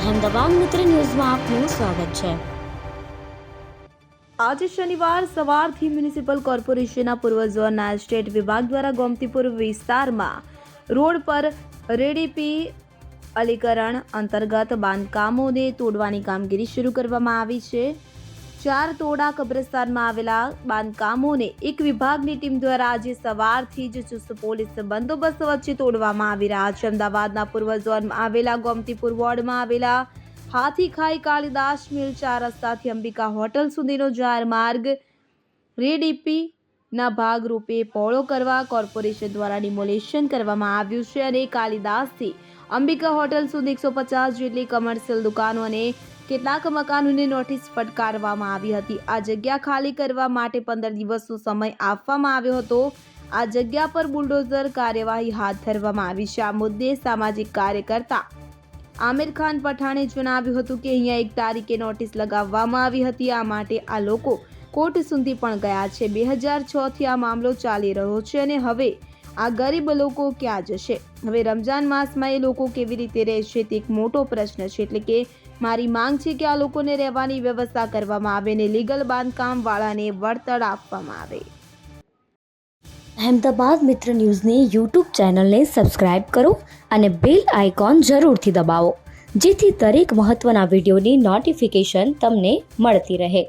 અહેમદાબાદ મિત્ર ન્યૂઝમાં આપનું સ્વાગત છે. આજે શનિવાર સવારથી મ્યુનિસિપલ કોર્પોરેશનના પૂર્વ ઝોનના સ્ટેટ વિભાગ દ્વારા ગોમતીપુર વિસ્તારમાં રોડ પર રેડીપી અલીકરણ અંતર્ગત બાંધકામોને તોડવાની કામગીરી શરૂ કરવામાં આવી છે. ચાર તોડા કબ્રસ્તાનમાં આવેલા બાંધકામોને એક વિભાગની ટીમ દ્વારા આજે સવારથી જ ચુસ્ત પોલીસ બંદોબસ્ત વચ્ચે તોડવામાં આવી રહ્યા છે. અમદાવાદના પૂર્વ ઝોનમાં આવેલા ગોમતીપુર વોર્ડમાં આવેલા હાથીખાઈ કાલિદાસ મિલ ચાર રસ્તાથી અંબિકા હોટલ સુધીનો જાહેર માર્ગ રેડીપી ના ભાગરૂપે પહોળો કરવા કોર્પોરેશન દ્વારા ડિમોલેશન કરવામાં આવ્યું છે અને કાલિદાસથી અંબિકા હોટલ સુધી એકસો પચાસ જેટલી કમર્શિયલ દુકાનો અને કેટલાક મકાનોને નોટિસ ફટકારવામાં આવી હતી. આ જગ્યા ખાલી કરવા માટે પંદર દિવસનો સમય આપવામાં આવ્યો હતો. આ જગ્યા પર બુલડોઝર કાર્યવાહી હાથ ધરવામાં આવી છે. આ મુદ્દે સામાજિક કાર્યકર્તા આમિર ખાન પઠાણે જણાવ્યું હતું કે અહીંયા એક તારીખે નોટિસ લગાવવામાં આવી હતી. આ માટે આ લોકો કોર્ટ સુધી પણ ગયા છે. બે હજાર છથી આ મામલો ચાલી રહ્યો છે અને હવે આ ગરીબ લોકો ક્યાં જશે? હવે રમજાન માસમાં એ લોકો કેવી રીતે રહેશે તે એક મોટો પ્રશ્ન છે. એટલે કે મારી માંગ છે કે આ લોકોને રહેવાની વ્યવસ્થા કરવામાં આવે ને લીગલ બાંધકામ વાળાને વળતર આપવામાં આવે. અહેમદાબાદ મિત્ર ન્યૂઝની યુટ્યુબ ચેનલને સબસ્ક્રાઇબ કરો અને બેલ આઇકોન જરૂરથી દબાવો, જેથી દરેક મહત્ત્વના વિડીયોની નોટિફિકેશન તમને મળતી રહે.